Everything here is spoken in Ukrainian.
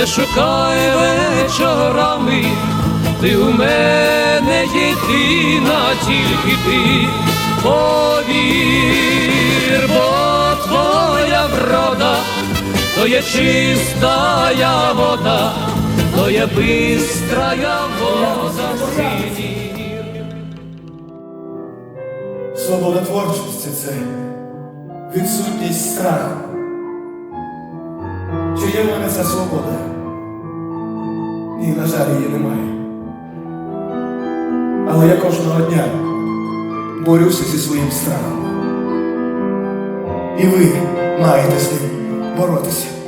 Не шукай вечорами, ти у мене єдина, тільки ти повір, бо твоя врода, то є чистая вода, то є бистрая вода синій. Свобода творчості це відсутність страху. Є в ця свобода? Ні, на жаль, її немає. Але я кожного дня борюся зі своїм страхом. І ви маєте з ним боротися.